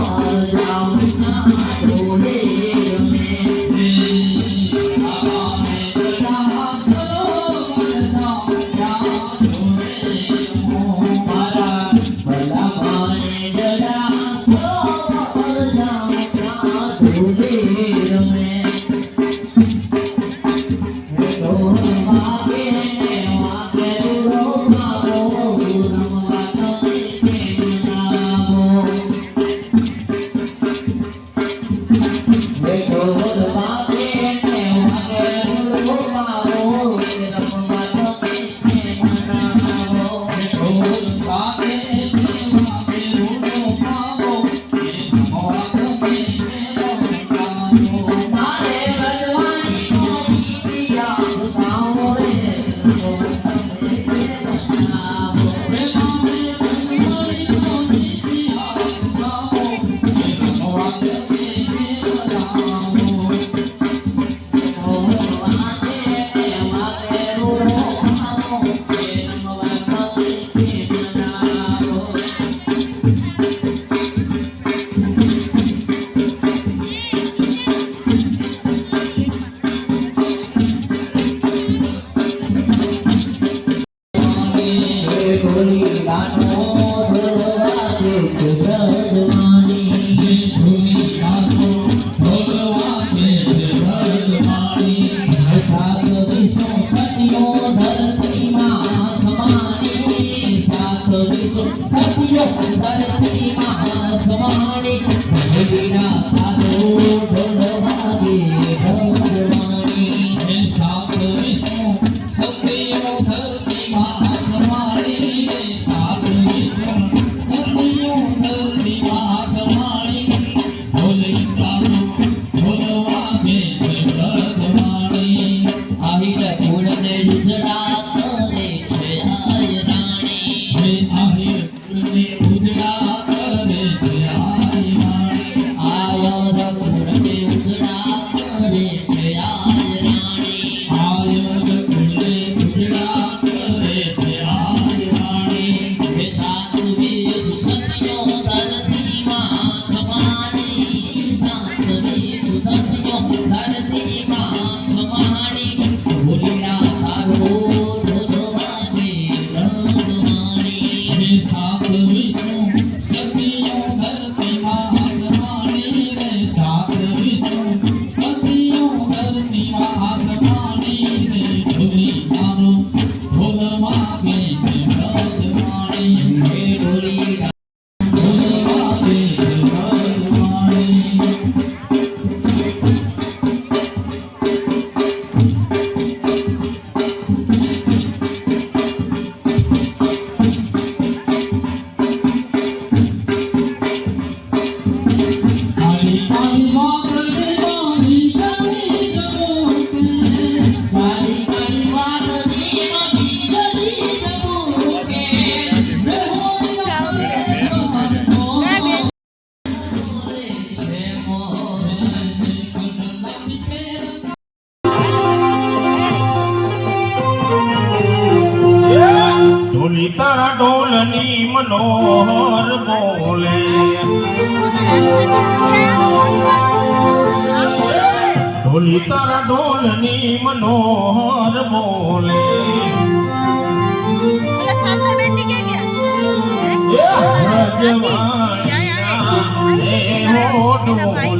Allah'ım Ninety-nine. Krishna ઢોલની મનોહર બોલે. ઢોલી તારા ઢોલની મનોહર બોલે. એ હે? હો? ઢોલી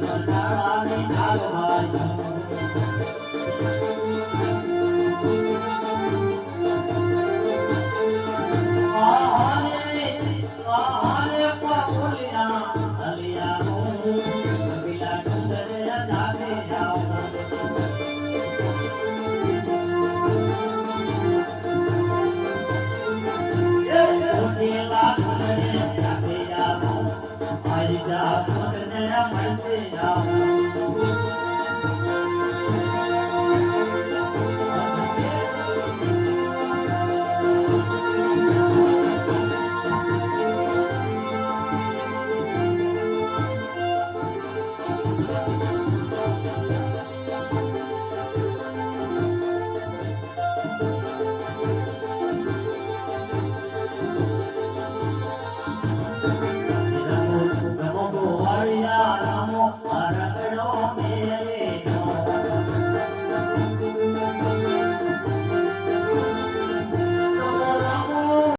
ઘોડા ને ಹರಿಜಾ ಕನ್ನಡ ಮಂಜೆ ನಾವು